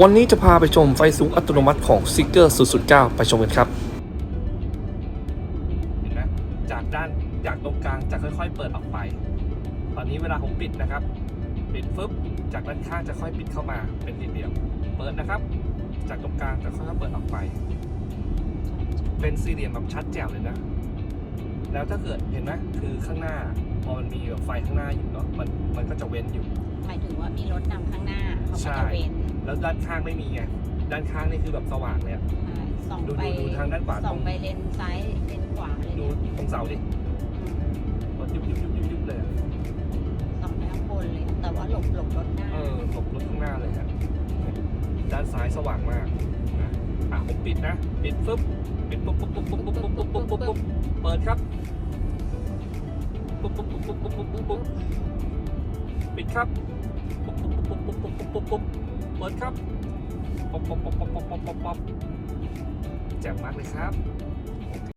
วันนี้จะพาไปชมไฟสูงอัตโนมัติของ s i g g e r 009 ไปชมกันครับ เห็นไหมจากด้านจากตรงกลางจะค่อย ๆ เปิดออกไป ตอนนี้เวลาผมปิดนะครับ ปิดฟึบจากด้านข้างจะค่อยปิดเข้ามาเป็นสี่เหลี่ยมเปิดนะครับ จากตรงกลางจะค่อยๆเปิดออกไป เป็นสี่เหลี่ยมแบบชัดแจ๋วเลยนะ แล้วถ้าเกิดเห็นไหมคือข้างหน้าพอมันมีแบบไฟข้างหน้าอยู่เนาะมันมันก็จะเว้นอยู่ หมายถึงว่ามีรถนำข้างหน้าเขาใช่ก็จะเว้น แล้วด้านข้างไม่มีไงด้านข้างนี่คือแบบสว่างเลยอะอ่าส่องดูไปดูดูทางด้านขวา ส่องไปเลนซ้ายเลนขวาเลยดูเนี่ยตรงเสาดิรถยุบยุบยุบยุบยุบเลยอะส่องไปข้างบนเลย แต่ว่าหลบหลบรถหน้า เออหลบรถข้างหน้าเลยฮะด้านซ้ายสว่างมากนะอะผมปิดนะปิดฟึบปิดปุ๊บปุ๊บปุ๊บปุ๊บปุ๊บปุ๊บปุ๊บปุ๊บปุ๊บเปิดครับปุ๊บปุ๊บปุ๊บปุ๊บปุ๊บปุ๊บปุ๊บปิดครับปุ๊บปุ๊บปุ๊บปุ๊บปุ๊บปุ๊บปุ๊บปุ๊บ เปิดครับป๊อปป๊อปป๊อปป๊อปป๊อปป๊อปแจ่มมากเลยครับ